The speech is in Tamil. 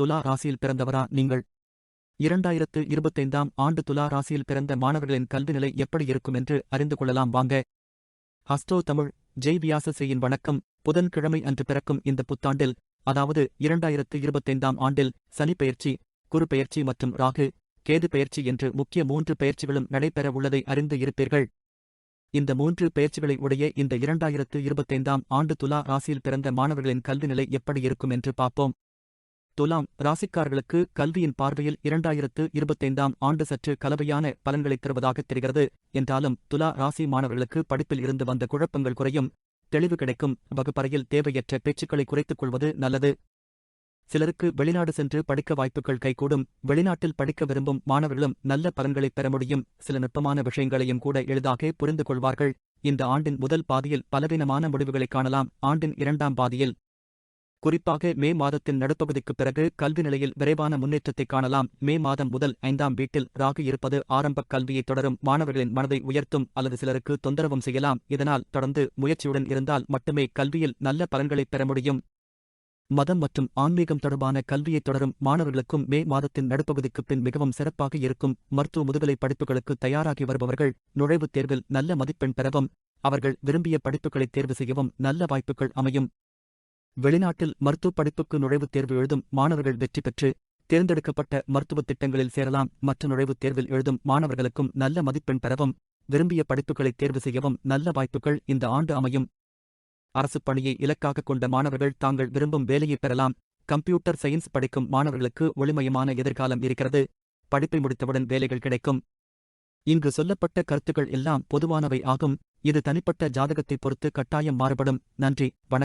துலா ராசியில் பிறந்தவரா நீங்கள்? இரண்டாயிரத்து இருபத்தைந்தாம் ஆண்டு துலா ராசியில் பிறந்த மாணவர்களின் கல்வி நிலை எப்படி இருக்கும் என்று அறிந்து கொள்ளலாம் வாங்க. ஹஸ்டோ தமிழ் ஜெய் வியாசசேயின் வணக்கம். புதன்கிழமை அன்று பிறக்கும் இந்த புத்தாண்டில் அதாவது இரண்டாயிரத்து இருபத்தைந்தாம் ஆண்டில் சனி பெயர்ச்சி குரு பெயர்ச்சி மற்றும் ராகு கேது பெயர்ச்சி என்று முக்கிய மூன்று பெயர்ச்சிகளும் நடைபெற உள்ளதை அறிந்து இருப்பீர்கள். இந்த மூன்று பெயர்ச்சிகளை உடைய இந்த இரண்டாயிரத்து இருபத்தைந்தாம் ஆண்டு துலா ராசியில் பிறந்த மாணவர்களின் கல்வி நிலை எப்படி இருக்கும் என்று பார்ப்போம். துலாம் ராசிக்காரர்களுக்கு கல்வியின் பார்வையில் இரண்டாயிரத்து இருபத்தைந்தாம் ஆண்டு சற்று கலவையான பலன்களைத் தருவதாகத் தெரிகிறது. என்றாலும் துலா ராசி மாணவர்களுக்கு படிப்பில் இருந்து வந்த குழப்பங்கள் குறையும் தெளிவு கிடைக்கும் வகுப்பறையில் தேவையற்ற பேச்சுக்களை குறைத்துக் கொள்வது நல்லது. சிலருக்கு வெளிநாடு சென்று படிக்க வாய்ப்புகள் கைகூடும் வெளிநாட்டில் படிக்க விரும்பும் மாணவர்களும் நல்ல பலன்களை பெற முடியும். சில நுட்பமான விஷயங்களையும் கூட எளிதாக புரிந்து கொள்வார்கள் இந்த ஆண்டின் முதல் பாதியில் பலவீனமான முடிவுகளைக் காணலாம். ஆண்டின் இரண்டாம் பாதியில் குறிப்பாக மே மாதத்தின் நடுப்பகுதிக்குப் பிறகு கல்வி நிலையில் விரைவான முன்னேற்றத்தைக் காணலாம். மே மாதம் முதல் ஐந்தாம் வீட்டில் ராகு இருப்பது ஆரம்பக் கல்வியை தொடரும். மாணவர்களின் மனதை உயர்த்தும் அல்லது சிலருக்கு தொந்தரவும் செய்யலாம். இதனால் தொடர்ந்து முயற்சியுடன் இருந்தால் மட்டுமே கல்வியில் நல்ல பலன்களைப் பெற முடியும். மதம் மற்றும் ஆன்மீகம் தொடர்பான கல்வியை தொடரும் மாணவர்களுக்கும் மே மாதத்தின் நடுப்பகுதிக்குப் பின் மிகவும் சிறப்பாக இருக்கும். மருத்துவ முதுகலை படிப்புகளுக்கு தயாராகி வருபவர்கள் நுழைவுத் தேர்வில் நல்ல மதிப்பெண் பெறவும் அவர்கள் விரும்பிய படிப்புகளை தேர்வு செய்யவும் நல்ல வாய்ப்புகள் அமையும். வெளிநாட்டில் மருத்துவ படிப்புக்கு நுழைவுத் தேர்வு எழுதும் மாணவர்கள் வெற்றி பெற்று தேர்ந்தெடுக்கப்பட்ட மருத்துவத் திட்டங்களில் சேரலாம். மற்ற நுழைவுத் தேர்வில் எழுதும் மாணவர்களுக்கும் நல்ல மதிப்பெண் பெறவும் விரும்பிய படிப்புகளை தேர்வு செய்யவும் நல்ல வாய்ப்புகள் இந்த ஆண்டு அமையும். அரசுப் பணியை இலக்காக கொண்ட மாணவர்கள் தாங்கள் விரும்பும் வேலையை பெறலாம். கம்ப்யூட்டர் சயின்ஸ் படிக்கும் மாணவர்களுக்கு ஒளிமயமான எதிர்காலம் இருக்கிறது. படிப்பை முடித்தவுடன் வேலைகள் கிடைக்கும். இங்கு சொல்லப்பட்ட கருத்துக்கள் எல்லாம் பொதுவானவை ஆகும். இது தனிப்பட்ட ஜாதகத்தைப் பொறுத்து கட்டாயம் மாறுபடும். நன்றி. வணக்கம்.